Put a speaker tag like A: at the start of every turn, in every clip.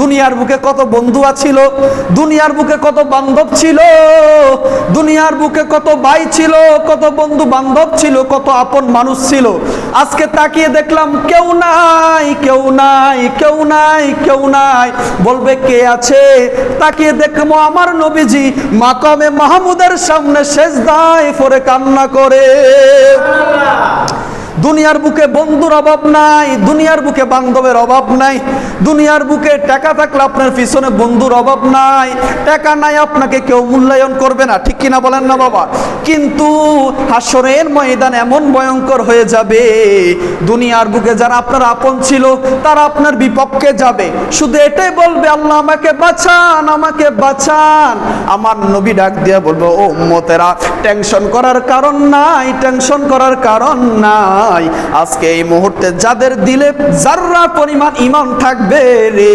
A: দুনিয়ার বুকে কত বন্ধু ছিল, দুনিয়ার বুকে কত বান্ধব ছিল, দুনিয়ার বুকে কত ভাই ছিল, কত বন্ধু বান্ধব ছিল, কত আপন মানুষ ছিল। আজকে তাকিয়ে দেখলাম কেউ নাই কেউ নাই কেউ নাই কেউ নাই। বলবে কে আছে? তাকিয়ে দেখব আমার নবীজি মাকামে মাহমুদের সামনে শেষ দায় পরে কান্না করে। দুনিয়ার বুকে বন্ধুর অভাব নাই, দুনিয়ার বুকে বান্ধবের অভাব নাই, দুনিয়ার বুকে টাকা থাকলে আপনার পিছনে বন্ধুর অভাব নাই, টাকা নাই আপনাকে কেউ মূল্যায়ন করবে না, ঠিক কিনা বলেন না বাবা? কিন্তু হাসরের ময়দান এমন ভয়ঙ্কর হয়ে যাবে, দুনিয়ার বুকে যারা আপনার আপন ছিল, তারা আপনার বিপক্ষে যাবে। শুধু এটাই বলবে, আল্লাহ আমাকে বাঁচান আমাকে বাঁচান। আমার নবী ডাক দিয়ে বলব, ও মতেরা টেনশন করার কারণ নাই টেনশন করার কারণ নাই। আজকে এই মুহূর্তে যাদের দিলে যার্রা পরিমাণ ইমান থাকবে রে,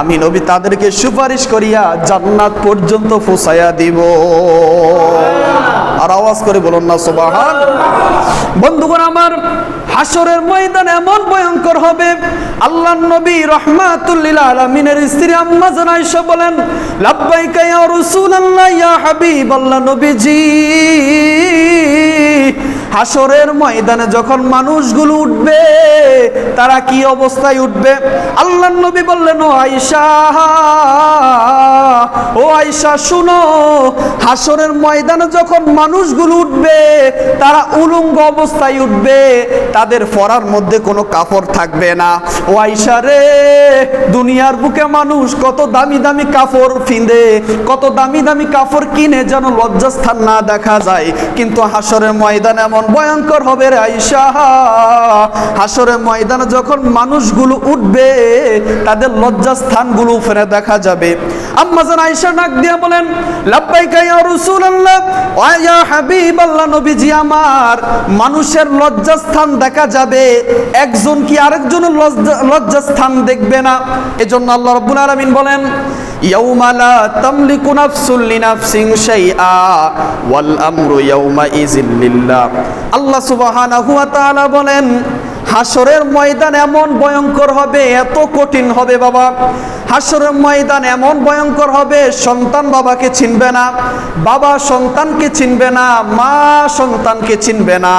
A: আমি নবী তাদেরকে সুপারিশ করিয়া জান্নাত পর্যন্ত ফুসাইয়া দিব। আর আওয়াজ করে বলুন না সুবাহান বন্ধুগণ, আমার হাসরের ময়দান এমন ভয়ঙ্কর হবে। আল্লাহ নবী রহমাতুল্লিল আলমিনের স্ত্রী আম্মা জানাইশা বলেন, লাব্বাইকা ইয়া রাসূলুল্লাহ, ইয়া হাবিবাল্লাহ নবীজি। হাসরের ময়দানে যখন মানুষগুলো উঠবে, তারা কি অবস্থায় উঠবে? আল্লাহ নবী বললেন, ও আয়েশা ও আয়েশা, শুনো হাসরের ময়দানে যখন মানুষগুলো উঠবে, তারা উলঙ্গ অবস্থায় উঠবে, তাদের ফরার মধ্যে কোনো কাপড় থাকবে না। ও আয়েশা রে, দুনিয়ার বুকে মানুষ কত দামি দামি কাপড় ফিন্দে কত দামি দামি কাপড় কিনে যেন লজ্জাস্থান না দেখা যায়। কিন্তু হাসরের ময়দান এমন ভয়ঙ্কর হবে রে হাসরে ময়দানে যখন মানুষগুলো উঠবে তাদের লজ্জাস্থানগুলো ফেরে দেখা যাবে। আম্মাজান আয়েশা নাক দিয়ে বলেন, লাব্বাইকা ইয়া রাসূলুল্লাহ, ওয়া ইয়া হাবিবাল্লাহ নবীজি আমার, মানুষের লজ্জাস্থান দেখা যাবে, একজন কি আরেকজনের লজ্জা- লজ্জাস্থান দেখবে না? এজন্য আল্লাহ রাব্বুল আলামিন বলেন, ইয়াউমা লা তামলিকু নাফসুন লিনাফসিন শাইআ, ওয়াল আমরু ইয়াউমা ইযিল লিল্লাহ। আল্লাহ সুবহানাহু ওয়া তাআলা বলেন হাসরের ময়দান এমন ভয়ঙ্কর হবে, এত কঠিন হবে বাবা। হাসরের ময়দান এমন ভয়ঙ্কর হবে, সন্তান বাবাকে চিনবে না, বাবা সন্তানকে চিনবে না, মা সন্তানকে চিনবে না,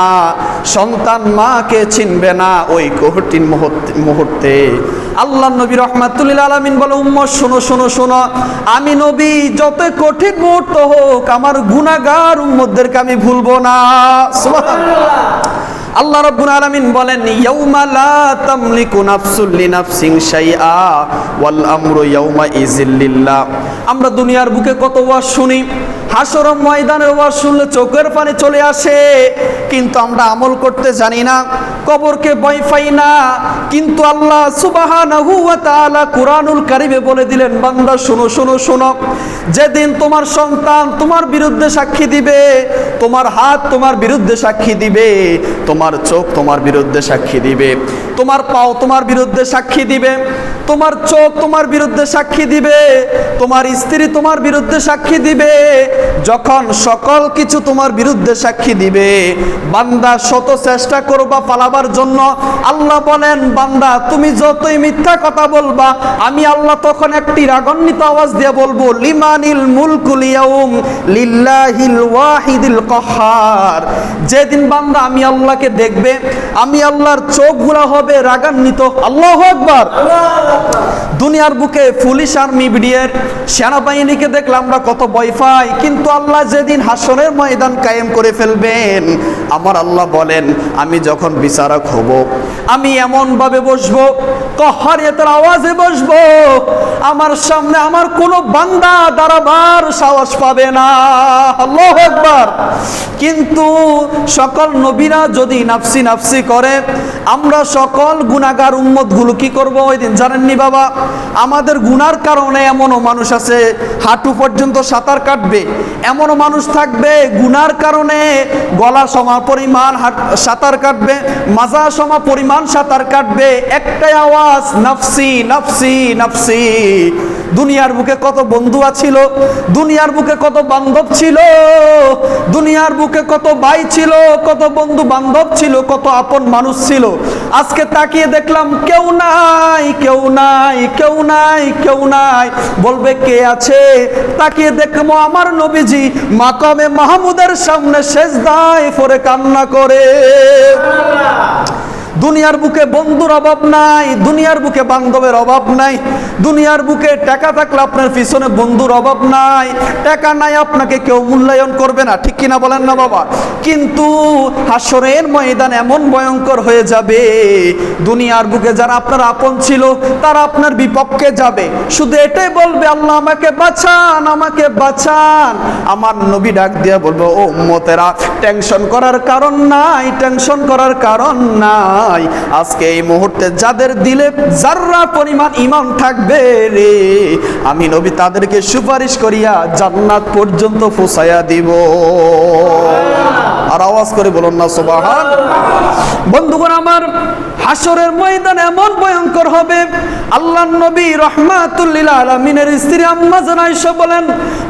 A: সন্তান মাকে চিনবে না ওই কঠিন মুহূর্তে আল্লাহ নবী রহমাতুল্লিল আলমিন বলে উম্ম শোনো শোনো শোনো, আমি নবী, যত কঠিন মুহূর্ত হোক, আমার গুনাগার উম্মদেরকে আমি ভুলবো না। আল্লাহ রাব্বুল আলামিন বলেন, ইয়াউমা লা তামলিকু নাফসুল লিনাফসিন শাইআ ওয়াল আমরু ইয়াউমা ইযিল লিল্লাহ। আমরা দুনিয়ার বুকে কত ওয়াজ শুনি হাসর ময়দানের ওয়াজ শুনলে চোখের পানি চলে আসে, কিন্তু আমরা আমল করতে জানি না, কবরকে ভয় পাই না, কিন্তু আল্লাহ সুবহানাহু ওয়া তাআলা কুরআনুল কারিমে বলে দিলেন, বান্দা, শুনো শুনো, শোনো, যেদিন তোমার সন্তান তোমার বিরুদ্ধে সাক্ষী দিবে, তোমার হাত তোমার বিরুদ্ধে সাক্ষী দিবে তোমার চোখ তোমার বিরুদ্ধে সাক্ষী দিবে। তোমার পাও তোমার বিরুদ্ধে সাক্ষী দিবে। তোমার চোখ তোমার বিরুদ্ধে সাক্ষী দিবে। তোমার স্ত্রী তোমার বিরুদ্ধে সাক্ষী দিবে। যখন সকল কিছু তোমার বিরুদ্ধে সাক্ষী দিবে, বান্দা শত চেষ্টা করবা পালাবার জন্য। আল্লাহ বলেন, বান্দা, তুমি যতই মিথ্যা কথা বলবা, আমি আল্লাহ তখন একটি রাগান্বিত আওয়াজ দিয়ে বলব, লিমানিল মুলকুল ইয়াউম লিল্লাহিল ওয়াহিদিল কহার। যেদিন বান্দা আমি আল্লাহকে দেখবে, আমি আল্লাহর চোখগুলো হবে রাগান্বিত। আল্লাহু আকবার। দুনিয়ার বুকে পুলিশ আর্মি, বিডিআর, সেনাবাহিনীকে দেখলে আমরা কত ভয় পাই। কিন্তু আল্লাহ যেদিন হাসনের ময়দান কায়েম করে ফেলবেন, আমার আল্লাহ বলেন, আমি যখন বিচারক হব, আমি এমন ভাবে বসবো কহারিয়তের আওয়াজে বসবো, আমার সামনে আমার কোনো বান্দা দাঁড়াবার সাহস পাবে না। আল্লাহ একবার কিন্তু সকল নবীরা যদি নাফসি নাফসি করে। আমরা সকল গুণাগার উম্মতগুলো কি করব? ওই দিন জানেননি বাবা? আমাদের গুনার কারণে এমনও মানুষ আছে, হাঁটু পর্যন্ত সাঁতার কাটবে। এমনও মানুষ থাকবে, গুনার কারণে গলা সমা পরিমাণ সাঁতার কাটবে, মাজা সমা পরিমাণ সাঁতার কাটবে। একটাই আওয়াজ, নাফসি নাফসি নাফসি। দুনিয়ার বুকে কত বন্ধু ছিল, দুনিয়ার বুকে কত বান্ধব ছিল, দুনিয়ার বুকে কত ভাই ছিল, কত বন্ধু বান্ধব ছিল, কত আপন মানুষ ছিল। আজকে তাকিয়ে দেখলাম কেউ নাই কেউ নাই কেউ নাই কেউ নাই। বলবে কে আছে? তাকিয়ে দেখব আমার নবীজি মাকামে মাহমুদের সামনে শেষ দায় পরে কান্না করে। দুনিয়ার বুকে বন্ধুর অভাব নাই, দুনিয়ার বুকে বান্ধবের অভাব নাই, দুনিয়ার বুকে টাকা থাকলে আপনার পিছনে বন্ধুর অভাব নাই, টাকা নাই আপনাকে কেউ মূল্যায়ন করবে না, ঠিক কিনা বলেন না বাবা? কিন্তু হাসরের ময়দান এমন ভয়ঙ্কর হয়ে যাবে, দুনিয়ার বুকে যারা আপনার আপন ছিল, তারা আপনার বিপক্ষে যাবে। শুধু এটাই বলবে, আল্লাহ আমাকে বাঁচান আমাকে বাঁচান। আমার নবী ডাক দিয়ে বলব, ও মতেরা টেনশন করার কারণ নাই টেনশন করার কারণ নাই। আজকে এই মুহূর্তে যাদের দিলে যার্রা পরিমাণ ইমান থাকবে রে, আমি নবী তাদেরকে সুপারিশ করিয়া জান্নাত পর্যন্ত ফুসাইয়া দিব। আর আওয়াজ করে বলুন না সুবাহান বন্ধুগণ, আমার হাসরের ময়দান এমন ভয়ঙ্কর হবে। আল্লাহ নবী রহমাতুল্লিল আলমিনের স্ত্রী আম্মা জানাইশা বলেন,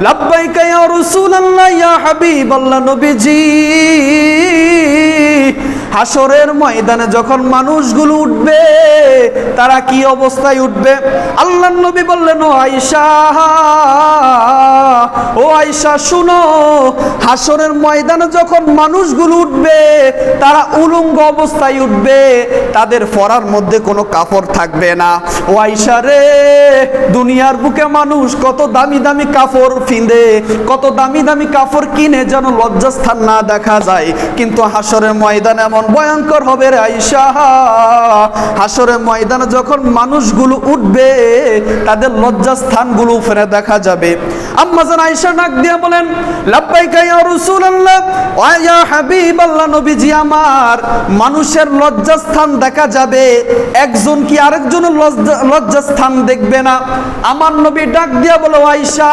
A: লাব্বাইকা ইয়া রাসূলুল্লাহ, ইয়া হাবিবাল্লাহ নবীজি। হাসরের ময়দানে যখন মানুষগুলো উঠবে, তারা কি অবস্থায় উঠবে? আল্লাহ নবী বললেন, ও আয়েশা ও আয়েশা, শুনো হাসরের ময়দানে যখন মানুষগুলো উঠবে, তারা উলঙ্গ অবস্থায় উঠবে, তাদের ফরার মধ্যে কোনো কাপড় থাকবে না। ও আয়েশা রে, দুনিয়ার বুকে মানুষ কত দামি দামি কাপড় ফিন্দে কত দামি দামি কাপড় কিনে যেন লজ্জাস্থান না দেখা যায়। কিন্তু হাসরের ময়দান এমন ভয়ঙ্কর হবে রে আয়েশা। হাসরের ময়দানে যখন মানুষগুলো উঠবে, তাদের লজ্জাস্থানগুলো ফেরে দেখা যাবে। আম্মাজান আয়েশা নাক দিয়ে বলেন নবীজি আমার, মানুষের দেখা যাবে। একজন কি আরেকজনের লজ্জা- লজ্জাস্থান দেখবে না? আমার নবী ডাক দিয়া বলো, আয়েশা,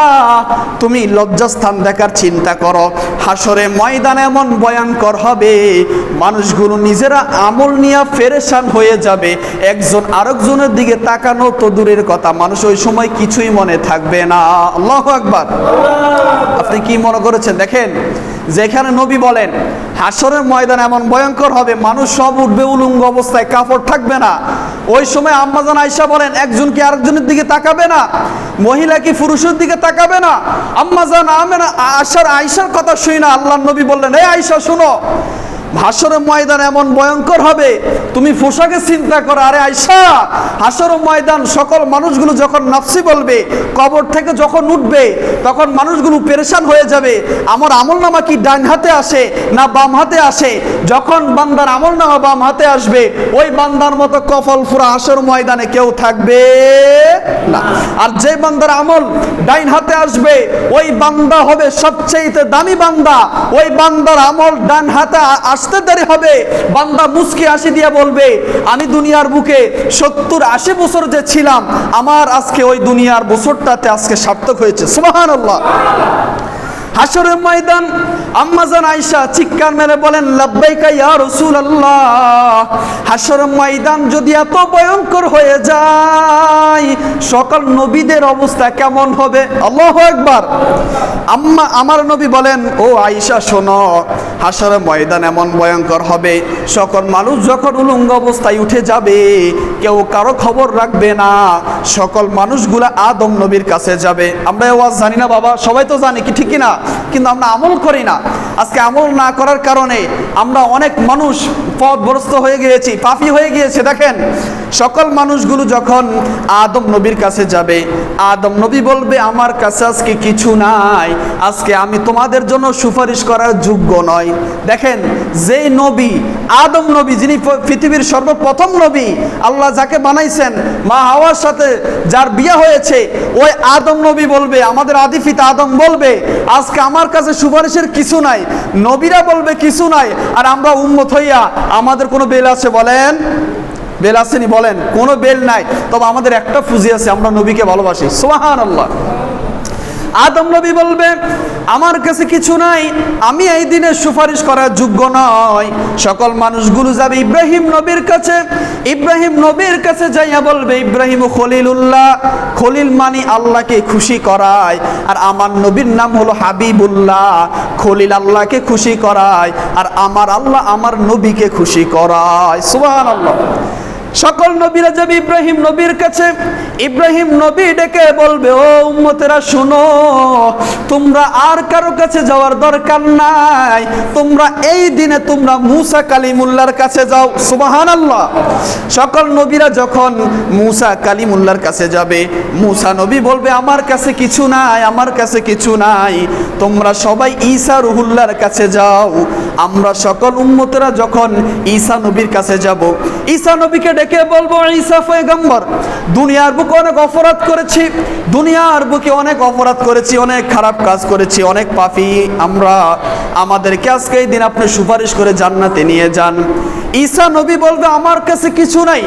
A: তুমি লজ্জাস্থান দেখার চিন্তা করো। হাসরে ময়দান এমন ভয়ঙ্কর হবে মানুষগুলো নিজেরা আমল নিয়ে ফেরেশান হয়ে যাবে। একজন আরেকজনের দিকে তাকানো তো দূরের কথা। মানুষ ওই সময় কিছুই মনে থাকবে না। আল্লাহ আকবার। আপনি কি মনে করেছেন? দেখেন, যেখানে নবী বলেন হাসরের ময়দান এমন ভয়ঙ্কর হবে, মানুষ সব উঠবে উলঙ্গ অবস্থায় কাপড় থাকবে না। ওই সময় আম্মাজান আয়সা বলেন, একজন কি আরেকজনের দিকে তাকাবে না? মহিলা কি পুরুষের দিকে তাকাবে না? আম্মাজান আমেনা, আশার আয়সার কথা শুই না আল্লাহ নবী বললেন, এই আয়সা শুনো হাসরের ময়দান এমন ভয়ঙ্কর হবে, তুমি পোশাকে চিন্তা করো, আরে আয়সা হাসরের ময়দান সকল মানুষগুলো যখন নাফসি বলবে, কবর থেকে যখন উঠবে, তখন মানুষগুলো পেরেশান হয়ে যাবে। আমার আমল নামা কি ডান হাতে আসে না বাম হাতে আসে? যখন বান্দার আমল নামা বাম হাতে আসবে, ওই বান্দার মতো কফল ফুরা হাসর ময়দানে কেউ থাকবে না। আর যে বান্দার আমল ডাইন হাতে আসবে, ওই বান্দা হবে সবচেয়ে দামি বান্দা। ওই বান্দার আমল ডান হাতে আ- আসতে দেরি হবে। বান্দা মুসকি আসি দিয়ে বলবে, আমি দুনিয়ার বুকে সত্তর আশি বছর যে ছিলাম, আমার আজকে ওই দুনিয়ার বছরটাতে আজকে সার্থক হয়েছে। সুমাহান আল্লাহ হাসরের ময়দান। আম্মাজান আয়সা চিৎকার মেরে বলেন, লাব্বাইকা ইয়া রাসূলুল্লাহ হাসরের ময়দান যদি এত ভয়ঙ্কর হয়ে যায়, সকল নবীদের অবস্থা কেমন হবে? আল্লাহু আকবার। আম্মা, আমার নবী বলেন, ও আয়সা শোনো হাসরের ময়দান এমন ভয়ঙ্কর হবে, সকল মানুষ যখন উলঙ্গ অবস্থায় উঠে যাবে, কেউ কারও খবর রাখবে না, সকল মানুষগুলা আদম নবীর কাছে যাবে। আমরা ওয়াজ জানি না বাবা, সবাই তো জানি কি, ঠিক না কিন্তু আমরা আমল করি না। আজকে আমল না করার কারণে আমরা অনেক মানুষ পথভ্রস্ত হয়ে গিয়েছি, পাপি হয়ে গিয়েছে। দেখেন, সকল মানুষগুলো যখন আদম নবীর কাছে যাবে, আদম নবী বলবে, আমার কাছে আজকে কিছু নাই। আজকে আমি তোমাদের জন্য সুপারিশ করার যোগ্য নয় দেখেন যেই নবী, আদম নবী, যিনি পৃথিবীর সর্বপ্রথম নবী, আল্লাহ যাকে বানাইছেন, মা হাওয়ার সাথে যার বিয়ে হয়েছে, ওই আদম নবী বলবে, আমাদের আদি পিতা আদম বলবে, আজকে আমার কাছে সুপারিশের কিছু নাই। নবীরা বলবে কিছু নাই, আর আমরা উন্মত হইয়া আমাদের কোনো বেল আছে বলেন? বেল আসেনি বলেন? কোনো বেল নাই। তবে আমাদের একটা ফুজি আছে, আমরা নবীকে ভালোবাসি। সোহান আল্লাহ আদম নবী বলবে, আমার কাছে কিছু নাই, আমি এই দিনে সুপারিশ করার যোগ্য নয় সকল মানুষগুলো যাবে ইব্রাহিম নবীর কাছে, ইব্রাহিম নবীর কাছে যাইয়া বলবে, ইব্রাহিম খলিলুল্লাহ। খলিল মানি আল্লাহকে খুশি করায়, আর আমার নবীর নাম হলো হাবিবুল্লাহ। খলিল আল্লাহকে খুশি করায়, আর আমার আল্লাহ আমার নবীকে খুশি করায়। সুবহান আল্লাহ সকল নবীরা যাবে ইব্রাহিম নবীর কাছে, ইব্রাহিম নবী ডেকে বলবে, ও উম্মতেরা, শুনো, তোমরা আর কারও কাছে যাওয়ার দরকার নাই। তোমরা এই দিনে তোমরা মুসা কালিমুল্লার কাছে যাও। সুবাহান আল্লাহ সকল নবীরা যখন মুসা কালিমুল্লার কাছে যাবে, মুসা নবী বলবে, আমার কাছে কিছু নাই, আমার কাছে কিছু নাই। তোমরা সবাই ঈসা রুহুল্লার কাছে যাও। আমরা সকল উম্মতেরা যখন ঈসা নবীর কাছে যাব, ঈসা নবীকে ডেকে বলব? ঈসা পয়গম্বর। দুনিয়ার বুকে অনেক অপরাধ করেছি। দুনিয়ার বুকে অনেক অপরাধ করেছি, অনেক খারাপ কাজ করেছি, অনেক পাপি। আমরা আমাদেরকে আজকে এই দিন আপনি সুপারিশ করে জান্নাতে নিয়ে যান। ঈসা নবী বলবে, আমার কাছে কিছু নাই।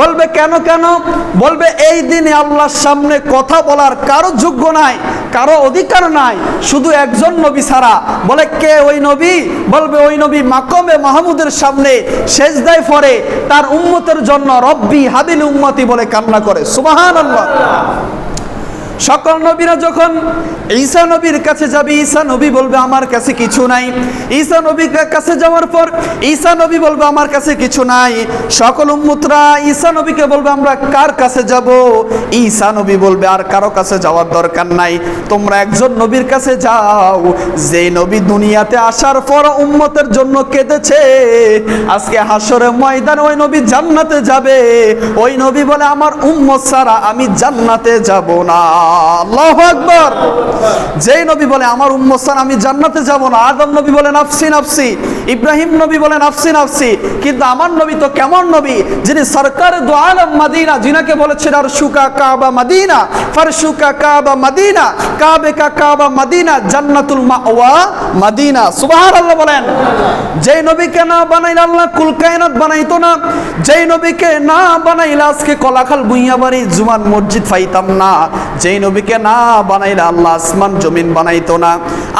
A: বলবে কেন কেন? বলবে এই দিনে আল্লাহর সামনে কথা বলার কারও যোগ্য নাই, কারও অধিকার নাই, শুধু একজন নবী ছাড়া। বলে কে ওই নবী? বলবে ওই নবী মাকমে মাহমুদের সামনে সেজদায় ফরে তার উম্মতের জন্য রব্বি হাবিল উম্মতি বলে কান্না করে। সুবাহান আল্লাহ সকল নবীরা যখন ঈসা নবীর কাছে যাবে, ঈসা নবী বলবে, আমার কাছে কিছু নাই। ঈসা নবীর কাছে যাওয়ার পর ঈসা নবী বলবে, আমার কাছে কিছু নাই। সকল উম্মতরা ঈসা নবীকে বলবে, আমরা কার কাছে যাব? ঈসা নবী বলবে, আর কারও কাছে যাওয়ার দরকার নাই। তোমরা একজন নবীর কাছে যাও। যে নবী দুনিয়াতে আসার পর উম্মতের জন্য কেঁদেছে, আজকে হাসরে ময়দান ওই নবী জান্নাতে যাবে। ওই নবী বলে, আমার উম্মত ছাড়া আমি জান্নাতে যাব না। আল্লাহ আকবর। যেই নবী বলে, আমার আমি জান্নাতে যাব না। আদম নবী নাফসি ইব্রাহিম নবী নাফসি কিন্তু আমার নবী তো কেমন নবী? যিনি সরকার মাদিনা বলেছেন আর সুকা কাবা মাদিনা ফারসুকা কাবা মাদিনা। কাবে কা কাবা মাদিনা, জান্নাতুল মাওয়া মাদিনা। বলেন, যেই নবীকে না বানাইলে আল্লাহ বানাইতো না। যেই নবীকে না বানাইলে আজকে কলাখাল, বুইয়াবাড়ি জুমান মসজিদ পাইতাম না। যেই নবীকে না বানাইলে আল্লাহ আসমান, জমিন বানাইতো না।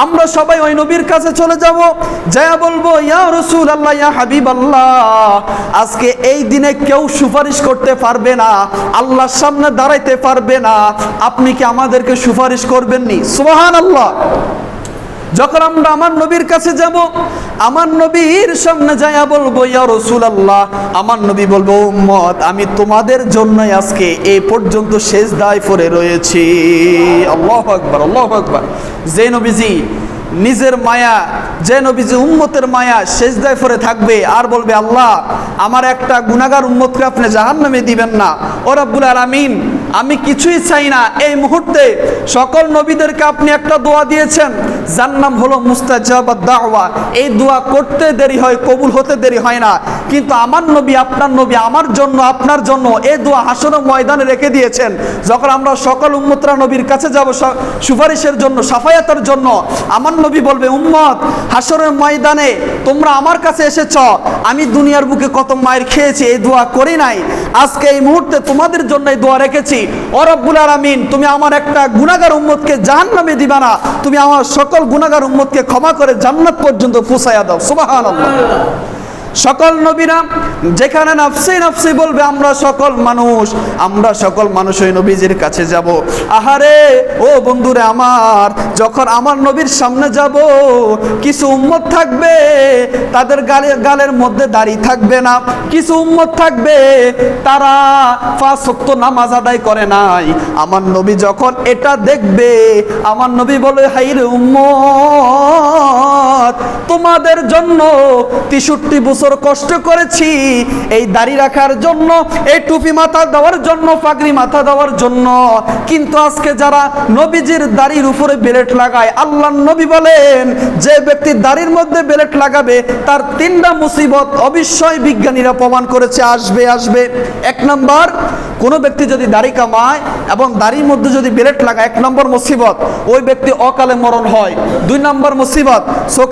A: আমরা সবাই ওই নবীর কাছে চলে যাব যা বলব, ইয়া রসুল আল্লাহ ইয়া হাবিব আল্লাহ আজকে এই দিনে কেউ সুপারিশ করতে পারবে না, আল্লাহর সামনে দাঁড়াইতে পারবে না। আপনি কি আমাদেরকে সুপারিশ করবেননি? সুবহান আল্লাহ যখন আমরা আমার নবীর কাছে যাব, আমার নবীর সামনে যাইয়া বলব, ইয়া রসুল আল্লাহ আমার নবী বলব উম্মত, আমি তোমাদের জন্যই আজকে এ পর্যন্ত শেষ দায় পরে রয়েছি। আল্লাহ আকবার আল্লাহ আকবার। যে নবীজি নিজের মায়া, যে নবীজি উম্মতের মায়া সেজদায় পরে থাকবে, আর বলবে, আল্লাহ, আমার একটা গুণাগার উম্মতকে আপনি জাহান নামে দিবেন না। ও রাব্বুল আমিন আমি কিছুই চাই না। এই মুহূর্তে সকল নবীদেরকে আপনি একটা দোয়া দিয়েছেন। যার নাম হলো মুস্তাজাবাদ দাওয়া। এই দোয়া করতে দেরি হয়, কবুল হতে দেরি হয় না। কিন্তু আমার নবী, আপনার নবী, আমার জন্য, আপনার জন্য এই দোয়া হাসন ময়দানে রেখে দিয়েছেন। যখন আমরা সকল উম্মতরা নবীর কাছে যাব সুপারিশের জন্য, সাফায়াতের জন্য, আমার নবী বলবে, উম্মত, হাসরের ময়দানে তোমরা আমার কাছে এসেছ। আমি দুনিয়ার বুকে কত মায়ের খেয়েছি, এই দোয়া করি নাই। আজকে এই মুহূর্তে তোমাদের জন্য এই দোয়া রেখেছি। ও রব্বুল আলামিন, তুমি আমার একটা গুনাহগার উম্মতকে জাহান্নামে দিবা না। তুমি আমার সকল গুনাহগার উম্মতকে ক্ষমা করে জান্নাত পর্যন্ত পৌঁছায়া দাও। সুবহানাল্লাহ। সকল নবীরা, যেখানে নাফসি নাফসি বলবে, আমরা সকল মানুষ, আমরা সকল মানুষ ওই নবীজির কাছে যাব। আহারে, ও বন্ধুরে আমার, যখন আমার নবীর সামনে যাব, কিছু উম্মত থাকবে, তাদের গালে, গালের মধ্যে দাড়ি থাকবে না। কিছু উম্মত থাকবে, তারা ওয়াক্ত নামাজ আদায় করে নাই। আমার নবী যখন এটা দেখবে, আমার নবী বলে হাইরে উম্মত তোমাদের জন্য তেষট্টি বছর কষ্ট করেছি। এই দাড়ি রাখার জন্য, এই টুপি মাথা দেওয়ার জন্য, পাগড়ি মাথা দেওয়ার জন্য। কিন্তু আজকে যারা নবীজির দাড়ির উপরে বেলেট লাগায় আল্লাহ নবী বলেন, যে ব্যক্তি দাড়ির মধ্যে বেলেট লাগাবে, তার তিনটা মুসিবত অবশ্যই বিজ্ঞানীরা প্রমাণ করেছে। আসবে আসবে। এক নম্বর, কোনো ব্যক্তি যদি দাড়ি কামায় এবং দাড়ির মধ্যে যদি বেলেট লাগায়, এক নম্বর মুসিবত, ওই ব্যক্তি অকালে মরণ হয়। দুই নম্বর মুসিবত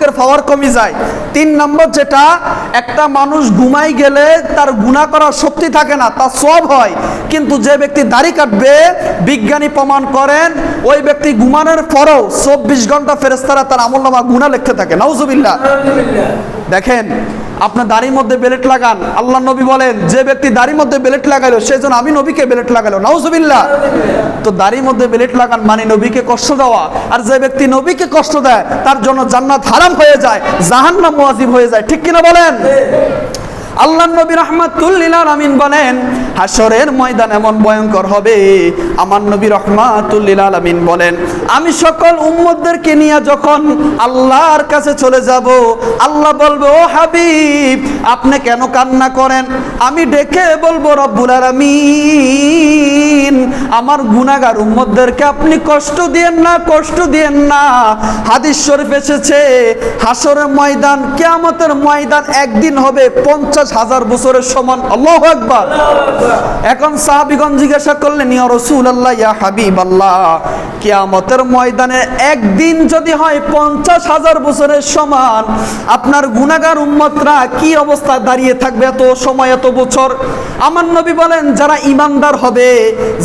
A: চোখের পাওয়ার কমে যায়। তিন নম্বর যেটা একটা মানুষ ঘুমাই গেলে তার গুণা করার শক্তি থাকে না তার সব হয়। কিন্তু যে ব্যক্তি দাড়ি কাটবে বিজ্ঞানী প্রমাণ করেন ওই ব্যক্তি ঘুমানোর পরেও চব্বিশ ঘণ্টা ফেরেস্তারা তার আমল নামা গুণা লিখতে থাকে। নাউজুবিল্লা দেখেন আপনার দাড়ির মধ্যে বেলেট লাগান। আল্লাহ নবী বলেন, যে ব্যক্তি দাড়ির মধ্যে বেলেট লাগাইলো সেজন্য আমি নবীকে বেলেট লাগালো নাউজুবিল্লাহ। তো দাড়ির মধ্যে বেলেট লাগান মানে নবীকে কষ্ট দেওয়া। আর যে ব্যক্তি নবীকে কষ্ট দেয়, তার জন্য জান্নাত হারাম হয়ে যায়, জাহান্নাম ওয়াজিব হয়ে যায়। ঠিক কিনা বলেন? আল্লাহ নবী রহমাতুল্লিল আমিন বলেন হাসরের ময়দান এমন ভয়ঙ্কর হবে। আমার নবী রহমাতুল্লিল আমিন বলেন, আমি সকল উম্মতদেরকে নিয়ে যখন আল্লাহর কাছে চলে যাব, আল্লাহ বলবে, ও হাবিব, আপনি কেন কান্না করেন? আমি ডেকে বলব, রব্বুল আলামিন, আমার গুনাহগার উম্মদদেরকে আপনি কষ্ট দিয়েন না, কষ্ট দিয়েন না। হাদিস শরীফ এসেছে হাসরের ময়দান, কিয়ামতের ময়দান একদিন হবে, পঞ্চাশ হাজার বছরের সমান। আল্লাহ একবার এখন সাহাবিগঞ্জ জিজ্ঞাসা করলেন, ইয়া রসুল আল্লাহ ইয়া হাবিব আল্লাহ কিয়ামতের ময়দানে একদিন যদি হয় পঞ্চাশ হাজার বছরের সমান, আপনার গুনাগার উম্মতরা কি অবস্থায় দাঁড়িয়ে থাকবে এত সময়, এত বছর? আমার নবী বলেন, যারা ইমানদার হবে,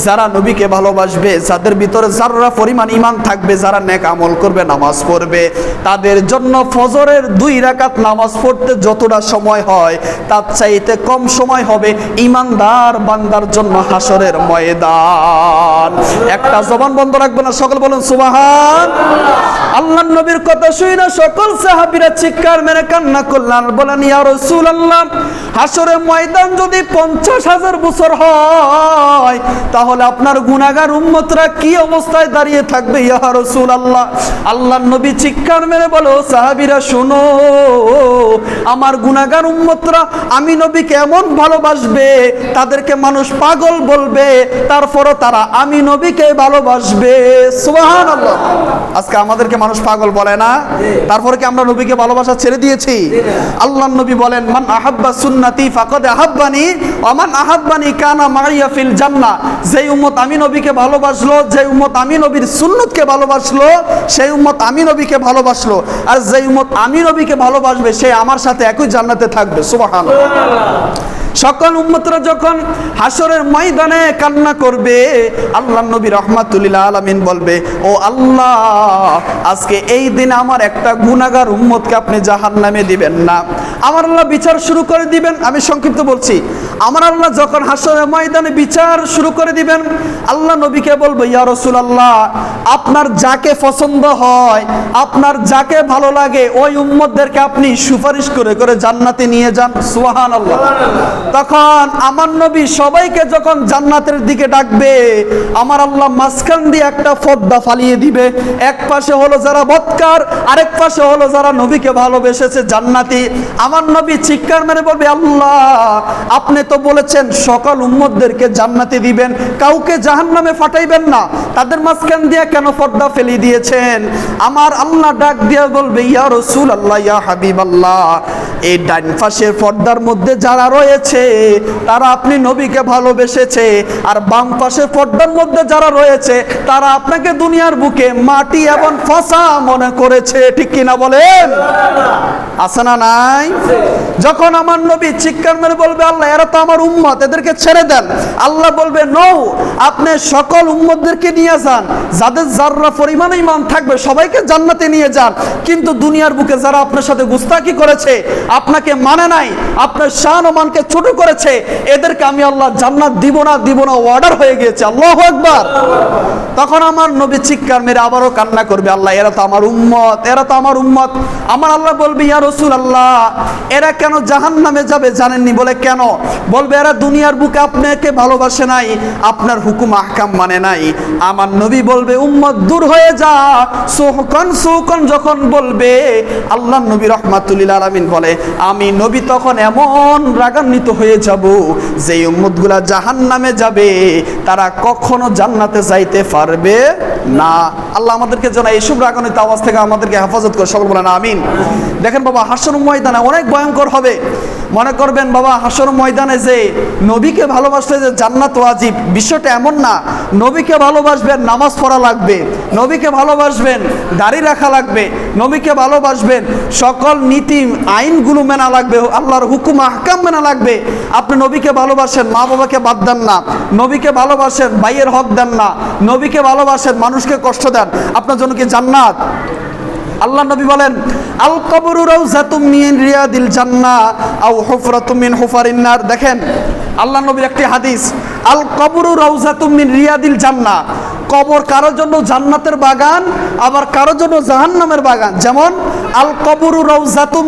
A: যারা নবীকে ভালোবাসবে, যাদের ভিতরে যারা পরিমাণ ইমান থাকবে, যারা নেক আমল করবে, নামাজ পড়বে, তাদের জন্য ফজরের দুই রাকাত নামাজ পড়তে যতটা সময় হয় তার চাইতে কম সময় হবে ইমানদার বান্দার জন্য হাসরের ময়দান। একটা জবান বন্ধ রাখবে না সকল বলুন, সুবাহান। আল্লাহ নবীর কথা শুই না সকল সাহাবিরা চিৎকার মেরে কান্না করলেন। বলেন, ইয়া রাসূলুল্লাহ, হাসরের ময়দান যদি পঞ্চাশ হাজার বছর হয়, তাহলে আপনার গুনাগার উম্মতরা কি অবস্থায় দাঁড়িয়ে থাকবে? ইয়া রসুল আল্লাহ আল্লাহ নবী চিৎকার মেরে বলো সাহাবিরা, শোনো, আমার গুনাগার উম্মতরা আমি নবীকে এমন ভালোবাসবে, তাদেরকে মানুষ পাগল বলবে, তারপরও তারা আমি নবীকে ভালোবাসবে। সুবহান আল্লাহ আজকে আমাদেরকে মানুষ পাগল বলে না, তারপরে কি আমরা নবীকে ভালোবাসা ছেড়ে দিয়েছি? আল্লাহ নবী বলেন, মান আহাব্বা সুন্নাতি ফাকাদ আহাব্বানি ওমান আহাব্বানি কানা মারিয়া ফিল জান্নাহ। যেই উম্মত আমি নবীকে ভালোবাসলো যে উম্মত আমি নবীর সুন্নতকে ভালোবাসলো, সেই উম্মত আমি নবীকে ভালোবাসলো। আর যেই উম্মত আমি নবীকে ভালোবাসবে, সে আমার সাথে একই জান্নাতে থাকবে। সুবহানাল্লাহ সকল উম্মতরা যখন হাসরের ময়দানে কান্না করবে, আল্লাহ নবী রহমাতুল্লাহ আলামিন বলবে, ও আল্লাহ, আজকে এই দিন আমার একটা গুনাগার উম্মতকে আপনি জাহান্নামে দিবেন না। আমার আল্লাহ বিচার শুরু করে দিবেন। আমি সংক্ষিপ্ত বলছি, আমার আল্লাহ যখন হাসরের ময়দানে বিচার শুরু করে দিবেন, আল্লাহ নবীকে বলব, ইয়া রসুল আল্লাহ আপনার যাকে পছন্দ হয়, আপনার যাকে ভালো লাগে, ওই উম্মতদেরকে আপনি সুপারিশ করে করে জান্নাতে নিয়ে যান। সুবহানাল্লাহ। তখন আমার নবী সবাইকে যখন জান্নাতের দিকে ডাকবে, আমার আল্লাহ মাঝখান দিয়ে একটা পর্দা ফালিয়ে দিবে। এক পাশে হলো যারা বৎকার, আরেক পাশে হলো যারা নবীকে ভালোবেসেছে জান্নাতি। আমার নবী চিৎকার মেরে বলবে, আল্লাহ, আপনি তো বলেছেন সকল উম্মতদেরকে জান্নাতি দিবেন, কাউকে জাহান্নামে ফাটাইবেন না। তাদের মাঝখান দিয়ে কেন পর্দা ফেলে দিয়েছেন? আমার আল্লাহ ডাক দিয়ে বলবে, ইয়া রসুল আল্লাহ ইয়া হাবিব আল্লাহ এই ডান পাশের পর্দার মধ্যে যারা রয়েছে তারা আপনি নবীকে ভালোবেসেছে। আর বাম পাশে পর্দার মধ্যে যারা রয়েছে, তারা আপনাকে দুনিয়ার বুকে মাটি এবং ফসা মনে করেছে। ঠিক কিনা বলেন? আছে না নাই? যখন আমার নবী চিৎকার মেরে বলবে, আল্লাহ, এরা তো আমার উম্মত, এদেরকে ছেড়ে দেন। আল্লাহ বলবে, নৌ, আপনি সকল উম্মতদেরকে নিয়ে যান। যাদের যাররা পরিমাণে ইমান থাকবে, সবাইকে জান্নাতে নিয়ে যান। কিন্তু দুনিয়ার বুকে যারা আপনার সাথে গুস্তাকি করেছে, আপনাকে মানে নাই, আপনার শান ও মানকে ছোট করেছে, এদেরকে আমি আল্লাহ জান্নাত দিব না দিব না অর্ডার হয়ে গিয়েছে। আল্লাহ একবার তখন আমার নবী চিৎকার মেরে আবারও কান্না করবে, আল্লাহ, এরা তো আমার উম্মত, এরা তো আমার উম্মত। আমার আল্লাহ বলবে, ইয়া রসুল আল্লাহ এরা কেন জাহান নামে যাবে জানেননি? বলে কেন? বলবে এরা দুনিয়ার বুকে আপনাকে ভালোবাসে নাই, আপনার হুকুম আহকাম মানে নাই। আমার নবী বলবে, উম্মত দূর হয়ে যা। সোহকন সোহকন যখন বলবে, আল্লাহ নবী রহমাতুল্লিল আলমিন বলে, আমি নবী তখন এমন রাগান্বিত হয়ে যাব যে উম্মতগুলা জাহান নামে যাবে, তারা কখনো জান্নাতে যাইতে পারবে না। আল্লাহ আমাদেরকে যেন এইসব রাগান্বিত আওয়াজ থেকে আমাদেরকে হেফাজত করে, সকল বলেন, আমিন। দেখেন বাবা হাসন ময়দানে অনেক ভয়ঙ্কর হবে। মনে করবেন, বাবা, হাসর ময়দানে যে নবীকে ভালোবাসলে যে জান্নাত ওয়াজিব বিষয়টা এমন না। নবীকে ভালোবাসবেন, নামাজ পড়া লাগবে। নবীকে ভালোবাসবেন, দাড়ি রাখা লাগবে। নবীকে ভালোবাসবেন, সকল নীতি, আইনগুলো মেনা লাগবে, আল্লাহর হুকুম, আহকাম মেনা লাগবে। আপনি নবীকে ভালোবাসেন, মা বাবাকে বাদ দেন না। নবীকে ভালোবাসেন, ভাইয়ের হক দেন না। নবীকে ভালোবাসেন, মানুষকে কষ্ট দেন। আপনার জন্য কি জান্নাত? আল্লাহ নবী বলেন আল কবরু রাউজাতুম মিন রিয়াদিল জান্নাহ আও হুফরাতুম মিন হুফারিন নার। দেখেন আল্লাহ নবীর একটি হাদিস, আল কবরু মিন রিয়াদিল জান্নাহ কবর কারোর জন্য জান্নাতের বাগান, আবার কারোর জন্য জাহান্নামের বাগান। যেমন, আল কবরু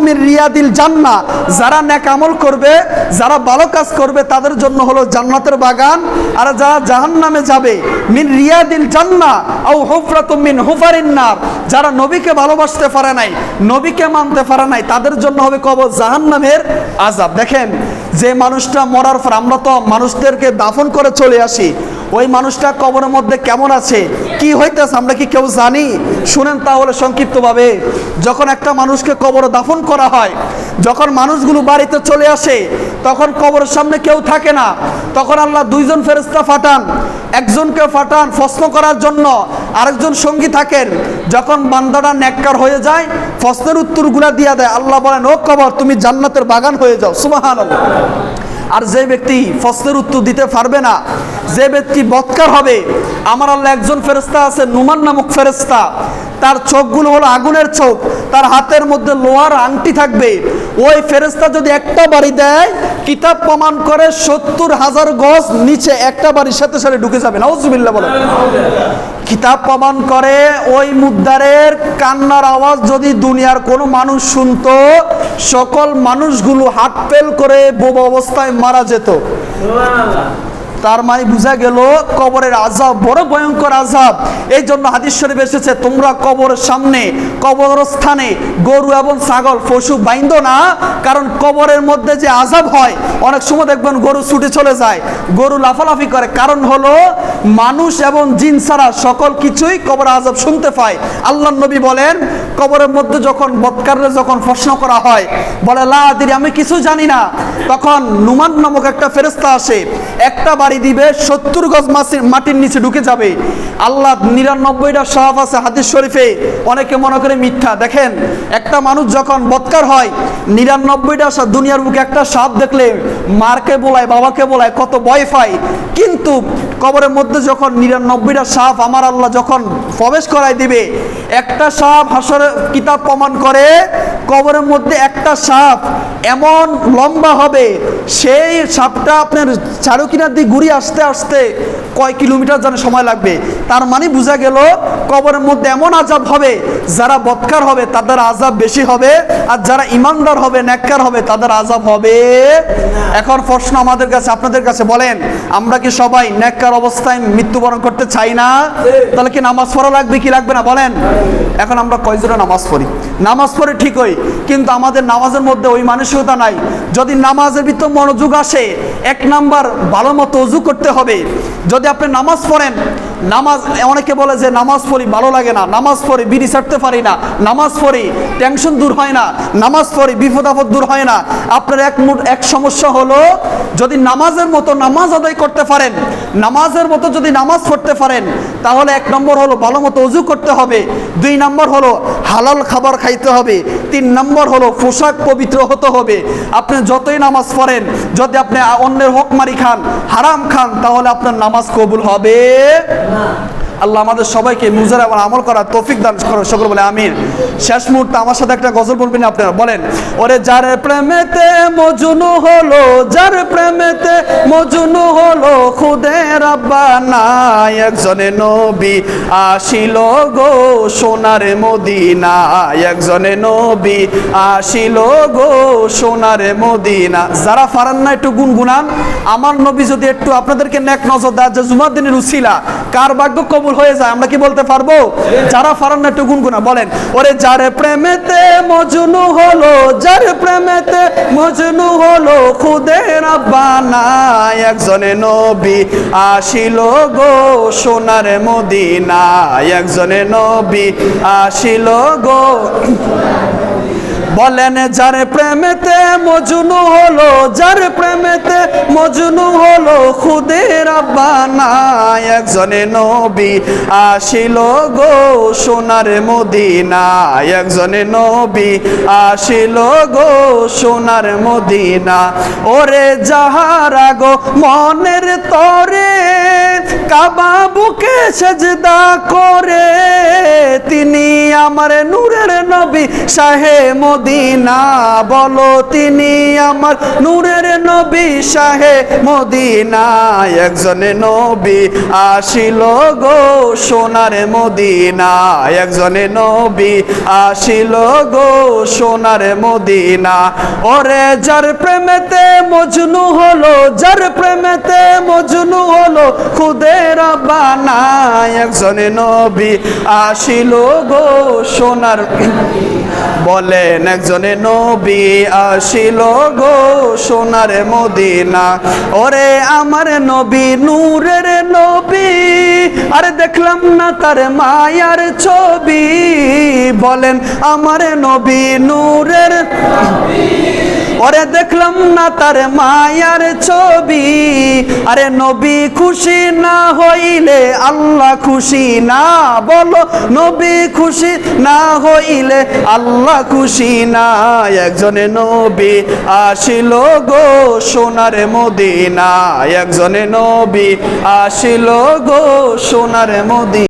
A: মিন রিয়াদিল জান্নাহ যারা নেক আমল করবে, যারা ভালো কাজ করবে, তাদের জন্য হলো জান্নাতের বাগান। আর যারা জাহান্নামে যাবে, মিন রিয়াদিল জান্নাহ আও হুফরাতুম মিন হুফারিন নার। যারা নবীকে ভালোবাসতে পারে নাই, নবীকে মানতে পারে নাই, তাদের জন্য হবে কবর জাহান্নামের আজাব দেখেন, যে মানুষটা মরার পর আমরা তো মানুষদেরকে দাফন করে চলে আসি। ওই মানুষটা কবরের মধ্যে কেমন আছে? কি হইতেছে আমরা কি কেউ জানি? শুনেন তাহলে সংক্ষিপ্তভাবে, যখন একটা মানুষকে কবরে দাফন করা হয়, যখন মানুষগুলো বাড়িতে চলে আসে, তখন কবরের সামনে কেউ থাকে না। তখন আল্লাহ দুইজন ফেরেস্তা ফাটান একজনকে ফাটান প্রশ্ন করার জন্য। আরেকজন সঙ্গী থাকেন, যখন বান্দাটা নেককার হয়ে যায় প্রশ্নের উত্তরগুলা দিয়া দেয়। আল্লাহ বলেন, ও কবর, তুমি জান্নাতের বাগান হয়ে যাও। সুবাহান আর যে ব্যক্তি প্রশ্নের উত্তর দিতে পারবে না, যে ব্যক্তি বৎকার হবে, আমার আল্লাহ একজন ফেরেস্তা আছে, নুমান নামক ফেরেস্তা তার চোখগুলো হলো আগুনের চোখ, তার হাতের মধ্যে লোহার আংটি থাকবে। ওই ফেরেস্তা যদি একটা বাড়ি দেয়, কিতাব প্রমাণ করে সত্তর হাজার গজ নিচে একটা বাড়ির সাথে সাথে ঢুকে যাবে। নাউজুবিল্লাহ বলে কিতাব প্রমাণ করে ওই মুদ্দারের কান্নার আওয়াজ যদি দুনিয়ার কোনো মানুষ শুনতো, সকল মানুষগুলো হাত পেল করে বোবা অবস্থায় মারা যেত। তার মানে বোঝা গেল কবরের আজাব বড় ভয়ঙ্কর আজাব এই জন্য হাদিস শরীফ এসেছে, তোমরা কবরের সামনে কবরস্থানে গরু এবং ছাগল, পশু বাইন্দ না, কারণ কবরের মধ্যে যে আজাব হয়, অনেক সময় দেখবেন গরু ছুটে চলে যায়। গরু লাফালাফি করে। কারণ হলো, মানুষ এবং জিন ছাড়া সকল কিছুই কবর আজাব শুনতে পায়। আল্লাহ নবী বলেন, কবরের মধ্যে যখন বৎকারে যখন প্রশ্ন করা হয়, বলে, লা আমি কিছু জানি না। তখন নুমান নামক একটা ফেরেস্তা আসে। একটা বাড়ি দিবে, সত্তর গজ মাসির মাটির নিচে ঢুকে যাবে। আল্লাহ নিরানব্বইটা সাহাব আছে হাদিস শরীফে, অনেকে মনে করে মিথ্যা। দেখেন, একটা মানুষ যখন বৎকার হয়, নিরানব্বইটা দুনিয়ার বুকে একটা সাপ দেখলে মারকে বলায়, বাবাকে বলায়, কত ভয় কিন্তু কবরের মধ্যে যখন নিরানব্বইটা সাপ আমার আল্লাহ যখন প্রবেশ করাই দিবে, একটা সাপ হাসরে কিতাব প্রমাণ করে, কবরের মধ্যে একটা সাপ এমন লম্বা হবে, সেই সাপটা আপনার চারুকিনার দিকে ঘুরিয়ে আসতে আসতে কয় কিলোমিটার যেন সময় লাগবে? তার মানে বোঝা গেল, কবরের মধ্যে এমন আজাব হবে, যারা বৎকার হবে তাদের আজাব বেশি হবে, আর যারা ইমানদার হবে নেককার হবে, তাদের আজাব হবে এখন প্রশ্ন আমাদের কাছে, আপনাদের কাছে বলেন, আমরা কি সবাই নেককার অবস্থায় মৃত্যুবরণ করতে চাই না? তাহলে কি নামাজ পড়া লাগবে, কি লাগবে না? বলেন। এখন আমরা কয়জনে নামাজ পড়ি? নামাজ পড়ে ঠিকই, কিন্তু আমাদের নামাজের মধ্যে ওই মানসিকতা নাই। যদি নামাজের ভিতর মনোযোগ আসে, এক নাম্বার ভালো মতো অজু করতে হবে। যদি আপনি নামাজ পড়েন নামাজ, অনেকে বলে যে নামাজ পড়ি ভালো লাগে না, নামাজ পড়ি বিড়ি ছাড়তে পারি না, নামাজ পড়ি টেনশন দূর হয় না, নামাজ পড়ি বিপদ আপদ দূর হয় না। আপনার এক মুঠ, এক সমস্যা হলো যদি নামাজের মতো নামাজ আদায় করতে পারেন, নামাজের মতো যদি নামাজ পড়তে পারেন, তাহলে এক নম্বর হলো ভালো মতো অজু করতে হবে, দুই নম্বর হলো হালাল খাবার খাইতে হবে, তিন নম্বর হলো পোশাক পবিত্র হতে হবে। আপনি যতই নামাজ পড়েন, যদি আপনি অন্যের হক মারি খান, হারাম খান, তাহলে আপনার নামাজ কবুল হবে। 好了。আল্লাহ আমাদের সবাইকে মুজার এবং আমল করার তৌফিক দান করো সকল বলে আমির শেষ মুহূর্তে আমার সাথে একটা গজল বলবেন আপনারা, বলেন, ওরে যার প্রেমেতে মজনু হলো, যার প্রেমেতে মজনু হলো, খুদের আব্বানা একজনে নবী আসিল গো সোনার মদিনা একজনে নবী আসিল গো সোনার মদিনা। যারা ফারান না একটু গুনগুনান, আমার নবী যদি একটু আপনাদেরকে নেক নজর দেয়, যে জুমার দিনের উসিলা, কার ভাগ্য কবুল হয়ে যায়, আমরা কি বলতে পারব? যারা ফারান না একটু গুনগুনা, বলেন, ওরে যার প্রেমেতে মজনু হলো, যার প্রেমেতে মজনু হলো, খুদের আব্বানা একজনে নবী আসিল গো সোনার মদিনা একজনে নবী আসিল গো বলেন, যার প্রেমেতে মজনু হলো, যার প্রেমেতে মজনু হলো, খুদের আব্বানা একজনে নবী আসিল গো সোনার মদিনা একজনে নবী আসিল গো সোনার মদিনা। ওরে যাহারা গো মনের তরে কাবা বুকে সেজদা করে। তিনি আমার নূরের নবী শাহে মদিনা। বলো, তিনি আমার নূরের নবী শাহে মদিনা। একজনে নবী আসিল গো সোনার মদিনা। একজনে নবী আসিল গো সোনার মদিনা। ওরে, যার প্রেমেতে মজনু হলো, যার প্রেমেতে মজনু হলো খুদের বানা একজনে নবী আসিল গো সোনার বলেন, একজনে নবী আসিল গো সোনার মদিনা। ওরে আমার নবী, নূরের নবী, আরে দেখলাম না তার মায়ার ছবি। বলেন, আমার নবী, নূরের ওরে দেখলাম না তার মায়ার ছবি। আরে নবী খুশি না হইলে আল্লাহ খুশি না? বলো, নবী খুশি না হইলে আল্লাহ খুশি না? একজনে নবী আসিল গো সোনার মদিনা একজনে নবী আসিল গো সোনার মদিনা